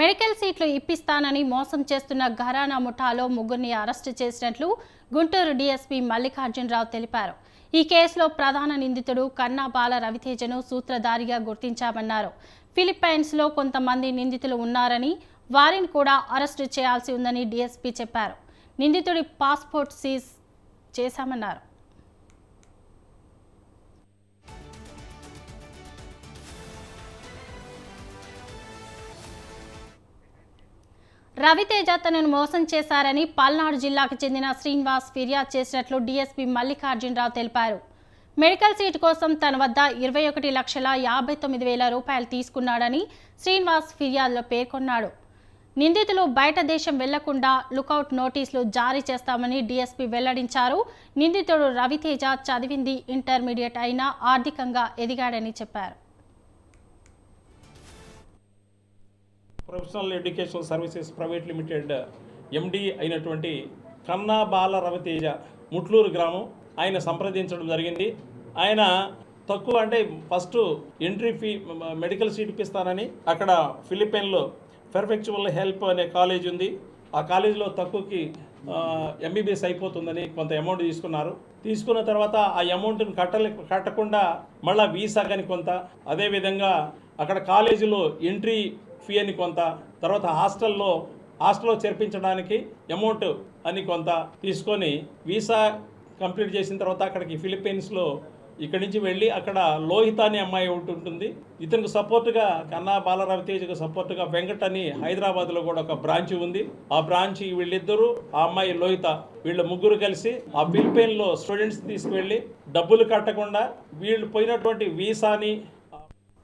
Medical సీట్లు ఇప్పిస్తానని మోసం చేస్తున్న ఘరానా ముఠాలో ముగ్గురిని అరెస్టు చేసినట్లు గుంటూరు డీఎస్పీ మల్లికార్జునరావు తెలిపారు. ఈ కేసులో ప్రధాన నిందితుడు కన్నా బాల రవితేజను సూత్రధారిగా గుర్తించామన్నారు. ఫిలిప్పైన్స్లో కొంతమంది నిందితులు ఉన్నారని వారిని కూడా అరెస్టు చేయాల్సి ఉందని డీఎస్పీ చెప్పారు. నిందితుడి పాస్పోర్ట్ సీజ్ చేశామన్నారు. రవితేజ తనను మోసం చేశారని పల్నాడు జిల్లాకు చెందిన శ్రీనివాస్ ఫిర్యాదు చేసినట్లు డీఎస్పీ మల్లికార్జునరావు తెలిపారు. మెడికల్ సీటు కోసం తన వద్ద ఇరవై ఒకటి లక్షల యాభై తొమ్మిది వేల రూపాయలు తీసుకున్నాడని శ్రీనివాస్ ఫిర్యాదులో పేర్కొన్నాడు. నిందితులు బయట దేశం వెళ్ళకుండా లుకౌట్ నోటీసులు జారీ చేస్తామని డీఎస్పీ వెల్లడించారు. నిందితుడు రవితేజ చదివింది ఇంటర్మీడియట్ అయినా ఆర్థికంగా ఎదిగాడని చెప్పారు. Professional education services private limited MD అయినటువంటి కన్నా బాల రవితేజ ముట్లూరు గ్రామం ఆయన సంప్రదించడం జరిగింది. ఆయన తక్కువ అంటే first entry fee medical seat ఇప్పిస్తానని అక్కడ ఫిలిప్పైన్లో పెర్ఫెక్చువల్ హెల్ప్ అనే కాలేజ్ ఉంది. ఆ కాలేజీలో తక్కువకి ఎంబీబీఎస్ అయిపోతుందని కొంత అమౌంట్ తీసుకున్నారు. తీసుకున్న తర్వాత ఆ అమౌంట్ని కట్టలే కట్టకుండా మళ్ళీ వీసా కానీ కొంత. అదేవిధంగా అక్కడ కాలేజీలో ఎంట్రీ ఫీ అని కొంత తర్వాత హాస్టల్లో హాస్టల్లో చేర్పించడానికి అమౌంట్ అని కొంత తీసుకొని వీసా కంప్లీట్ చేసిన తర్వాత అక్కడికి ఫిలిప్పీన్స్లో ఇక్కడి నుంచి వెళ్ళి అక్కడ లోహిత అనే అమ్మాయి ఒకటి ఉంటుంది. ఇతనికి సపోర్ట్గా కన్నా బాలరవితేజకు సపోర్ట్గా వెంకట్ అని హైదరాబాద్లో కూడా ఒక బ్రాంచ్ ఉంది. ఆ బ్రాంచ్ వీళ్ళిద్దరూ ఆ అమ్మాయి లోహిత వీళ్ళ ముగ్గురు కలిసి ఆ ఫిలిపైన్లో స్టూడెంట్స్ తీసుకువెళ్ళి డబ్బులు కట్టకుండా వీళ్ళు పోయినటువంటి వీసాని